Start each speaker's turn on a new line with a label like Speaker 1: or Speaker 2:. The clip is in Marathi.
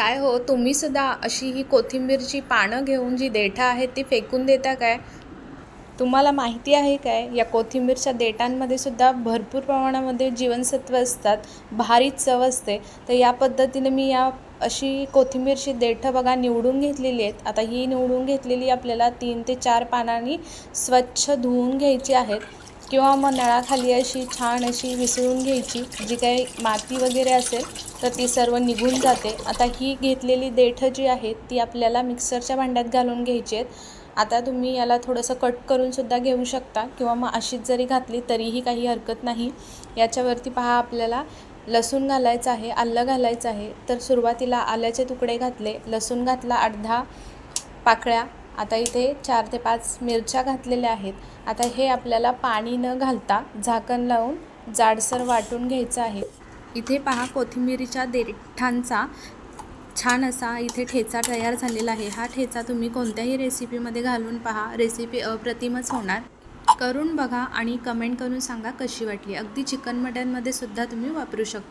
Speaker 1: काय हो? तुम्ही सुद्धा अशी ही कोथिंबीरची पानं घेऊन जी देठं आहेत ती फेकून देता काय? तुम्हाला माहिती आहे काय? या कोथिंबीरच्या देठांमध्ये सुद्धा भरपूर प्रमाणामध्ये जीवनसत्व असतात भारी चव असते. तर या पद्धतीने मी या अशी कोथिंबीरची देठं बघा निवडून घेतलेली आहेत. आता ही निवडून घेतलेली आपल्याला तीन ते चार पानांनी स्वच्छ धुवून घ्यायची आहेत. किंवा मग नळाखाली अशी छान अशी विसळून घ्यायची जी काही माती वगैरे असेल तर ती सर्व निघून जाते. आता ही घेतलेली देठं जी आहेत ती आपल्याला मिक्सरच्या भांड्यात घालून घ्यायची आहेत. आता तुम्ही याला थोडंसं कट करूनसुद्धा घेऊ शकता किंवा मग अशीच जरी घातली तरीही काही हरकत नाही. याच्यावरती पहा आपल्याला लसूण घालायचं आहे आलं घालायचं आहे. तर सुरुवातीला आल्याचे तुकडे घातले लसूण घातला अर्धा पाकळ्या आता इथे चार ते पाच मिरच्या घातलेल्या आहेत. आता हे आपल्याला पाणी न घालता झाकण लावून जाडसर वाटून घ्यायचं आहे. इथे पहा कोथिंबिरीच्या देठांचा छान असा इथे ठेचा तयार झालेला आहे. हा ठेचा तुम्ही कोणत्याही रेसिपीमध्ये घालून पहा. रेसिपी अप्रतिमच होणार. करून बघा आणि कमेंट करून सांगा कशी वाटली. अगदी चिकन मटनमध्ये सुद्धा तुम्ही वापरू शकता.